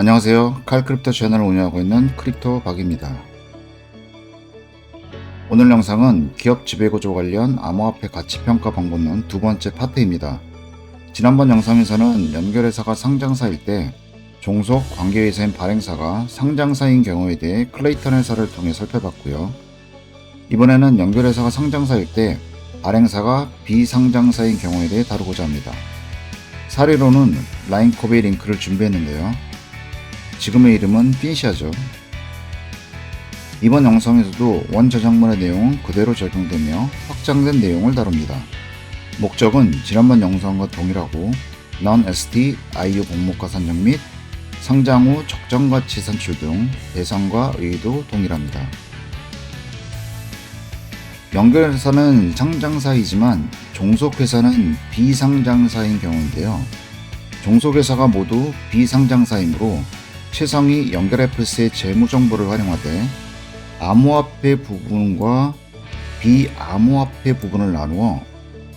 안녕하세요. 칼크립토 채널을 운영하고 있는 크립토 박입니다. 오늘 영상은 기업 지배구조 관련 암호화폐 가치평가 방법론 두 번째 파트입니다. 지난번 영상에서는 연결회사가 상장사일 때 종속 관계회사인 발행사가 상장사인 경우에 대해 클레이턴 회사를 통해 살펴봤고요. 이번에는 연결회사가 상장사일 때 발행사가 비상장사인 경우에 대해 다루고자 합니다. 사례로는 라인컵의 링크를 준비했는데요. 지금의 이름은 핀시아죠. 이번 영상에서도 원 저작물의 내용은 그대로 적용되며 확장된 내용을 다룹니다. 목적은 지난번 영상과 동일하고 non-ST IO 공모가 산정 및 상장 후 적정가치 산출 등 대상과 의의도 동일합니다. 연결회사는 상장사이지만 종속회사는 비상장사인 경우인데요. 종속회사가 모두 비상장사이므로 최상위 연결FS의 재무 정보를 활용하되 암호화폐 부분과 비암호화폐 부분을 나누어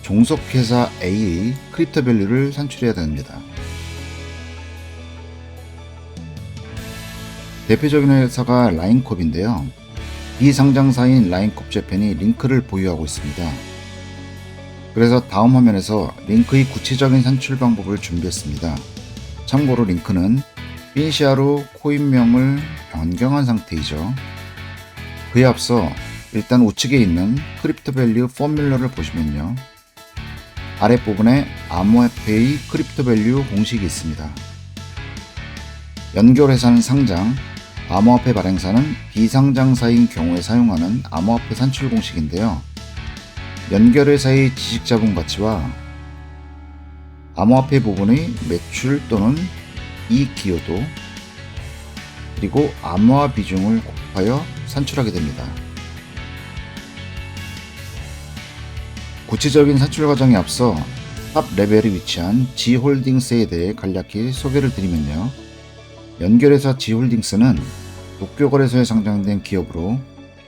종속회사 A의 크립토 밸류를 산출해야 됩니다. 대표적인 회사가 라인컵인데요. 비상장사인 라인컵 재팬이 링크를 보유하고 있습니다. 그래서 다음 화면에서 링크의 구체적인 산출 방법을 준비했습니다. 참고로 링크는 빈시아로 코인명을 변경한 상태이죠. 그에 앞서 일단 우측에 있는 크립토 밸류 포뮬러를 보시면요. 아랫부분에 암호화폐의 크립토 밸류 공식이 있습니다. 연결회사는 상장, 암호화폐 발행사는 비상장사인 경우에 사용하는 암호화폐 산출 공식인데요. 연결회사의 지식자본 가치와 암호화폐 부분의 매출 또는 이 기여도 그리고 암호화 비중을 곱하여 산출하게 됩니다. 구체적인 산출 과정에 앞서 탑 레벨에 위치한 G홀딩스에 대해 간략히 소개를 드리면요. 연결회사 G홀딩스는 도쿄거래소에 상장된 기업으로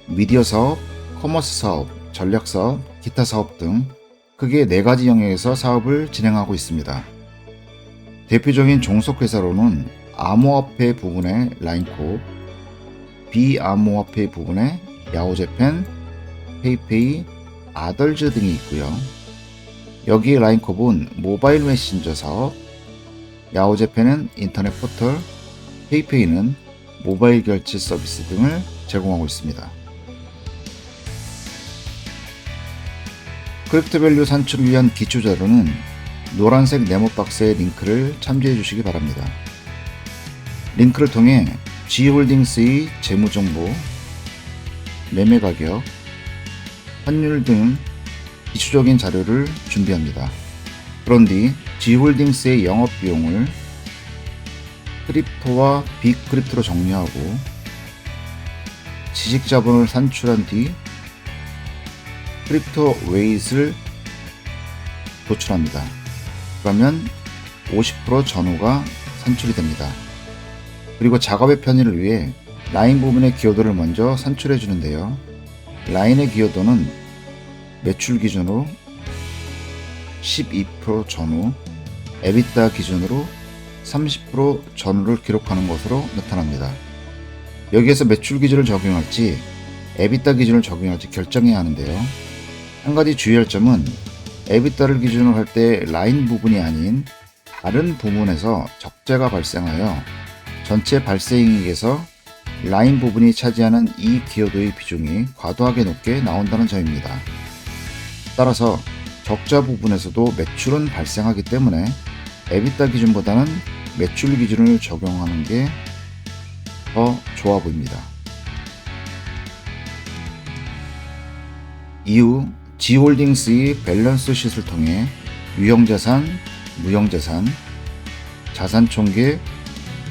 미디어 사업, 커머스 사업, 전략 사업, 기타 사업 등 크게 네 가지 영역에서 사업을 진행하고 있습니다. 대표적인 종속회사로는 암호화폐 부분의 라인코, 비암호화폐 부분의 야오제펜, 페이페이, 아덜즈 등이 있고요. 여기 라인컵은 모바일 메신저 사업, 야오제펜은 인터넷 포털, 페이페이는 모바일 결제 서비스 등을 제공하고 있습니다. 크립토 밸류 산출을 위한 기초 자료는 노란색 네모 박스의 링크를 참조해 주시기 바랍니다. 링크를 통해 G홀딩스의 재무정보, 매매 가격, 환율 등 기초적인 자료를 준비합니다. 그런 뒤 G홀딩스의 영업 비용을 크립토와 비크립토로 정리하고 지식 자본을 산출한 뒤 크립토 웨이스를 도출합니다. 그러면 50% 전후가 산출이 됩니다. 그리고 작업의 편의를 위해 라인 부분의 기여도를 먼저 산출해 주는데요. 라인의 기여도는 매출 기준으로 12% 전후, 에비타 기준으로 30% 전후를 기록하는 것으로 나타납니다. 여기에서 매출 기준을 적용할지 에비타 기준을 적용할지 결정해야 하는데요. 한 가지 주의할 점은 에비타를 기준으로 할 때 라인 부분이 아닌 다른 부분에서 적재가 발생하여 전체 발생이익에서 라인 부분이 차지하는 이 기여도의 비중이 과도하게 높게 나온다는 점입니다. 따라서 적자 부분에서도 매출은 발생하기 때문에 에비타 기준보다는 매출 기준을 적용하는 게 더 좋아 보입니다. 이후 G홀딩스의 밸런스 쉿을 통해 유형자산, 무형자산, 자산 총계,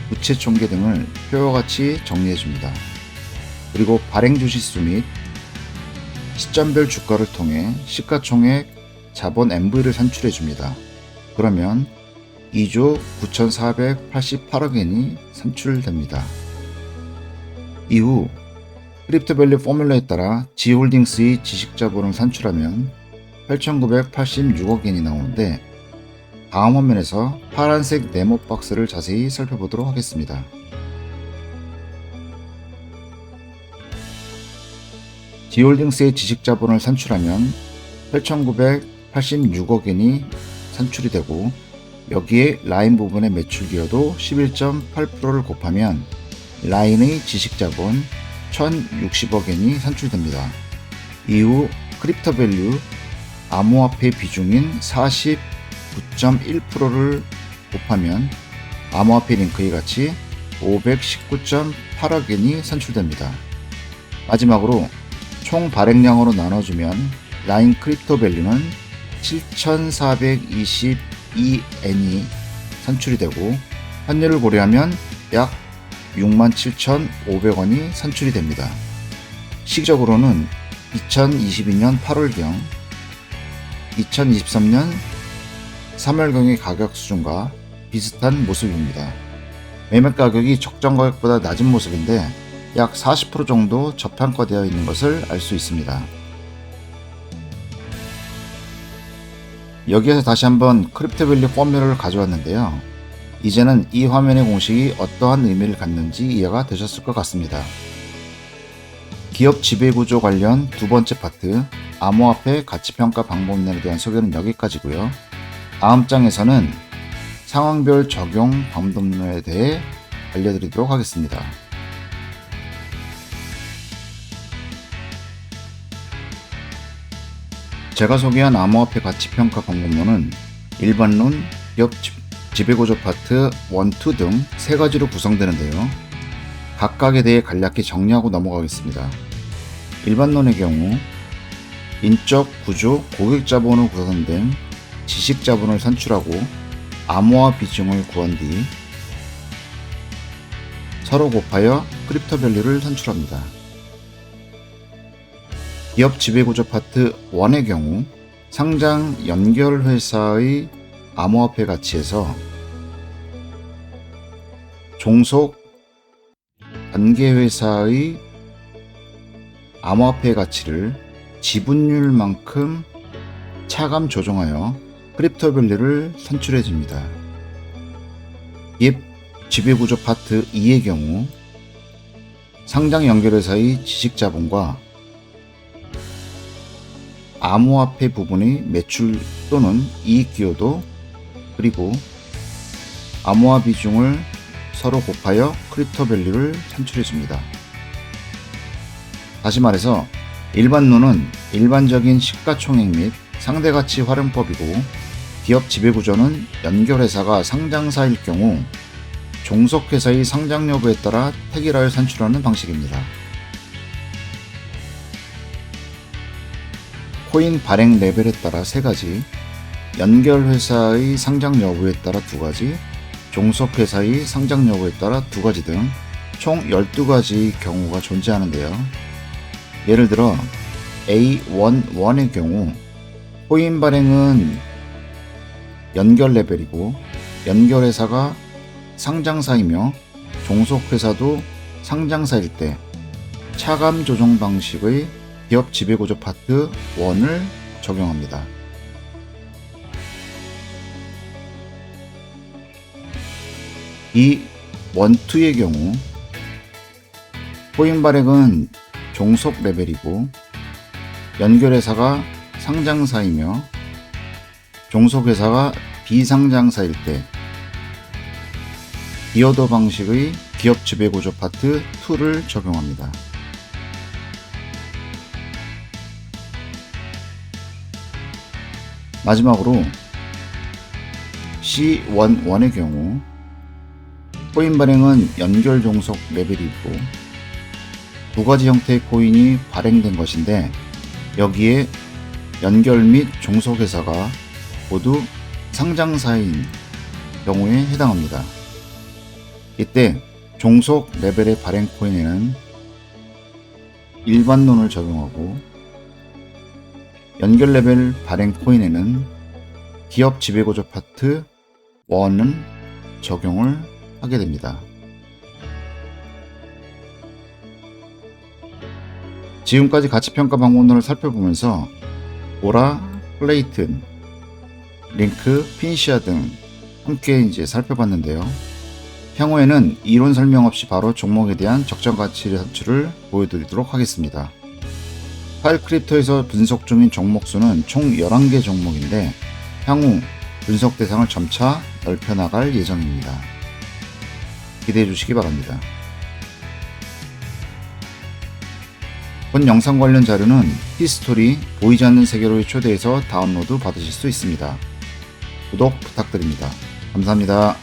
부채 총계 등을 표와 같이 정리해 줍니다. 그리고 발행 주시수 및 시점별 주가를 통해 시가총액 자본 MV를 산출해 줍니다. 그러면 2조 9,488억 엔이 산출됩니다. 이후 크립토밸류 포뮬러에 따라 G홀딩스의 지식자본을 산출하면 8,986억 엔이 나오는데 다음 화면에서 파란색 네모 박스를 자세히 살펴보도록 하겠습니다. 디홀딩스의 지식자본을 산출하면 8,986억 엔이 산출이 되고 여기에 라인 부분의 매출 기여도 11.8%를 곱하면 라인의 지식자본 1,060억 엔이 산출됩니다. 이후 크립토 밸류 암호화폐 비중인 49.1%를 곱하면 암호화폐 링크의 가치 519.8억 엔이 산출됩니다. 마지막으로 총 발행량으로 나눠주면 라인 크립토 밸류는 7,422엔이 산출이 되고 환율을 고려하면 약 67,500원이 산출이 됩니다. 시기적으로는 2022년 8월경, 2023년 3월경의 가격 수준과 비슷한 모습입니다. 매매 가격이 적정 가격보다 낮은 모습인데 약 40% 정도 저평가되어 있는 것을 알 수 있습니다. 여기에서 다시 한번 크립토밸류 포뮬을 가져왔는데요. 이제는 이 화면의 공식이 어떠한 의미를 갖는지 이해가 되셨을 것 같습니다. 기업 지배구조 관련 두 번째 파트 암호화폐 가치평가 방법론에 대한 소개는 여기까지고요. 다음 장에서는 상황별 적용 방법론에 대해 알려드리도록 하겠습니다. 제가 소개한 암호화폐 가치평가 방법론은 일반론, 기업 지배구조 파트 1, 2 등 세 가지로 구성되는데요. 각각에 대해 간략히 정리하고 넘어가겠습니다. 일반론의 경우 인적, 구조, 고객 자본으로 구성된 지식 자본을 산출하고 암호화 비중을 구한 뒤 서로 곱하여 크립토 밸류를 산출합니다. 기업 지배구조 파트 1의 경우 상장 연결 회사의 암호화폐 가치에서 종속 단계 회사의 암호화폐 가치를 지분율만큼 차감 조정하여 크립토 밸류를 산출해 줍니다. 기업 지배구조 파트 2의 경우 상장 연결회사의 지식자본과 암호화폐 부분의 매출 또는 이익 기여도 그리고 암호화 비중을 서로 곱하여 크립토 밸류를 산출해 줍니다. 다시 말해서 일반론은 일반적인 시가총액 및 상대가치 활용법이고 기업 지배구조는 연결회사가 상장사일 경우 종속회사의 상장 여부에 따라 택일하여 산출하는 방식입니다. 코인 발행 레벨에 따라 세 가지, 연결 회사의 상장 여부에 따라 두 가지, 종속 회사의 상장 여부에 따라 두 가지 등 총 12가지 경우가 존재하는데요. 예를 들어 A11의 경우 코인 발행은 연결 레벨이고 연결 회사가 상장사이며 종속 회사도 상장사일 때 차감 조정 방식의 기업 지배구조 파트 1을 적용합니다. 이 원투의 경우 코인 발행은 종속 레벨이고 연결회사가 상장사이며 종속회사가 비상장사일 때 기어도 방식의 기업 지배구조 파트 2를 적용합니다. 마지막으로 C11의 경우 코인 발행은 연결 종속 레벨이고 두 가지 형태의 코인이 발행된 것인데 여기에 연결 및 종속 회사가 모두 상장사인 경우에 해당합니다. 이때 종속 레벨의 발행 코인에는 일반론을 적용하고 연결 레벨 발행 코인에는 기업 지배구조 파트 1은 적용을 하게 됩니다. 지금까지 가치평가 방법론을 살펴보면서 오라, 플레이튼, 링크, 핀시아 등 함께 이제 살펴봤는데요. 향후에는 이론 설명 없이 바로 종목에 대한 적정 가치 산출을 보여드리도록 하겠습니다. 파일 크립토에서 분석 중인 종목 수는 총 11개 종목인데 향후 분석 대상을 점차 넓혀나갈 예정입니다. 기대해 주시기 바랍니다. 본 영상 관련 자료는 히스토리 보이지 않는 세계로의 초대에서 다운로드 받으실 수 있습니다. 구독 부탁드립니다. 감사합니다.